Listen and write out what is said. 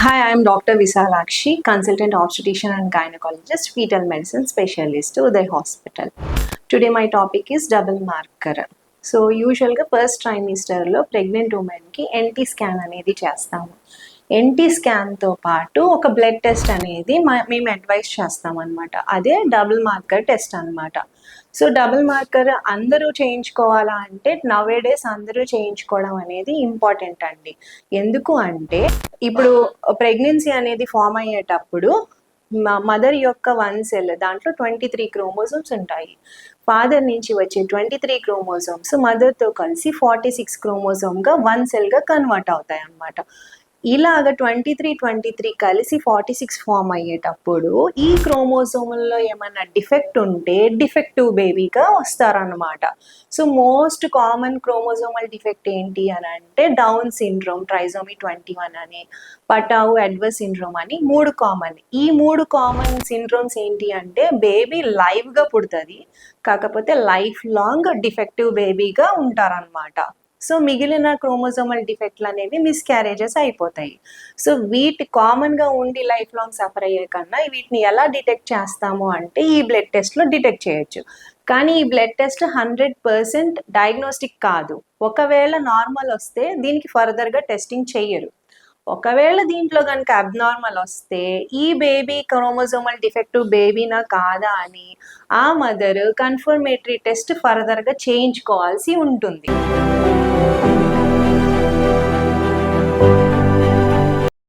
Hi I'm doctor Vishalakshi consultant obstetrician and gynaecologist foetal medicine specialist Uday hospital today my topic is double marker so యూజువల్గా first ట్రైమిస్టర్లో pregnant ఉమెన్కి NT scan అనేది చేస్తాము NT స్కాన్తో పాటు ఒక blood test అనేది మేము అడ్వైస్ చేస్తాం అదే డబుల్ మార్కర్ టెస్ట్ అన్నమాట. సో డబుల్ మార్కర్ అందరూ చేయించుకోవాలా అంటే నవే డేస్ అందరూ చేయించుకోవడం అనేది ఇంపార్టెంట్ అండి. ఎందుకు అంటే ఇప్పుడు ప్రెగ్నెన్సీ అనేది ఫామ్ అయ్యేటప్పుడు మదర్ యొక్క వన్ సెల్ దాంట్లో ట్వంటీ త్రీ క్రోమోజోమ్స్ ఉంటాయి. ఫాదర్ నుంచి వచ్చే ట్వంటీ త్రీ క్రోమోజోమ్స్ మదర్తో కలిసి ఫార్టీ సిక్స్ క్రోమోజోమ్గా వన్ సెల్గా కన్వర్ట్ అవుతాయి అన్నమాట. ఇలాగ ట్వంటీ త్రీ ట్వంటీ త్రీ కలిసి ఫార్టీ సిక్స్ ఫామ్ అయ్యేటప్పుడు ఈ క్రోమోజోముల్లో ఏమైనా డిఫెక్ట్ ఉంటే డిఫెక్టివ్ బేబీగా వస్తారన్నమాట. So most common chromosomal defect ఏంటి అని అంటే down syndrome trisomy twenty one అని పటావు అడ్వర్స్ సిండ్రోమ్ అని మూడు కామన్ ఈ మూడు కామన్ సిండ్రోమ్స్ ఏంటి అంటే బేబీ లైవ్గా పుడుతుంది కాకపోతే లైఫ్ లాంగ్ డిఫెక్టివ్ బేబీగా ఉంటారనమాట సో మిగిలిన క్రోమోజోమల్ డిఫెక్ట్లు అనేవి మిస్క్యారేజెస్ అయిపోతాయి. సో వీటి కామన్గా ఉండి లైఫ్ లాంగ్ సఫర్ అయ్యే కన్నా వీటిని ఎలా డిటెక్ట్ చేస్తాము అంటే ఈ బ్లడ్ టెస్ట్లో డిటెక్ట్ చేయొచ్చు. కానీ ఈ blood test hundred percent diagnostic కాదు. ఒకవేళ నార్మల్ వస్తే దీనికి ఫర్దర్గా టెస్టింగ్ చేయరు. ఒకవేళ దీంట్లో కనుక అబ్నార్మల్ వస్తే ఈ బేబీ క్రోమోజోమల్ డిఫెక్టివ్ బేబీనా కాదా అని ఆ మదర్ కన్ఫర్మేటరీ టెస్ట్ ఫర్దర్గా చేయించుకోవాల్సి ఉంటుంది.